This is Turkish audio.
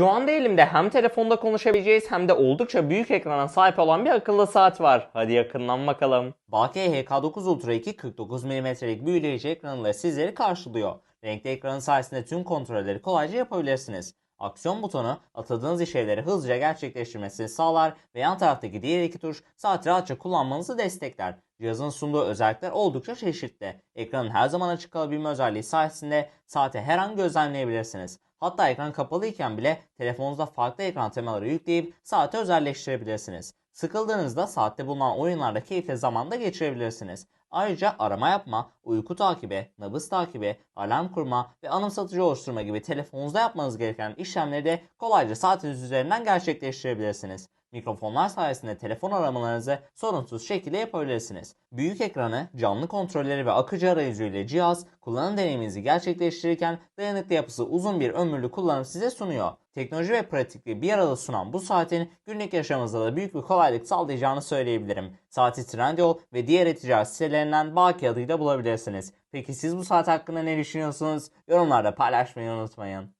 Şu anda elimde hem telefonda konuşabileceğiz hem de oldukça büyük ekrana sahip olan bir akıllı saat var. Hadi yakından bakalım. Bake HK9 Ultra 2 49 mm'lik büyüleyici ekranıyla sizleri karşılıyor. Renkli ekranın sayesinde tüm kontrolleri kolayca yapabilirsiniz. Aksiyon butonu atadığınız işlevleri hızlıca gerçekleştirmesini sağlar ve yan taraftaki diğer iki tuş saati rahatça kullanmanızı destekler. Cihazın sunduğu özellikler oldukça çeşitli. Ekranın her zaman açık kalabilme özelliği sayesinde saati her an gözlemleyebilirsiniz. Hatta ekran kapalı iken bile telefonunuzda farklı ekran temaları yükleyip saati özelleştirebilirsiniz. Sıkıldığınızda saatte bulunan oyunlarda keyifli zamanda geçirebilirsiniz. Ayrıca arama yapma, uyku takibi, nabız takibi, alarm kurma ve anımsatıcı oluşturma gibi telefonunuzda yapmanız gereken işlemleri de kolayca saatiniz üzerinden gerçekleştirebilirsiniz. Mikrofonlar sayesinde telefon aramalarınızı sorunsuz şekilde yapabilirsiniz. Büyük ekranı, canlı kontrolleri ve akıcı arayüzü ile cihaz kullanım deneyiminizi gerçekleştirirken dayanıklı yapısı uzun bir ömürlü kullanım size sunuyor. Teknoloji ve pratikliği bir arada sunan bu saatin günlük yaşamımızda da büyük bir kolaylık sağlayacağını söyleyebilirim. Saati Trendyol ve diğer e-ticaret sitelerinden Baki adıyla bulabilirsiniz. Peki siz bu saat hakkında ne düşünüyorsunuz? Yorumlarda paylaşmayı unutmayın.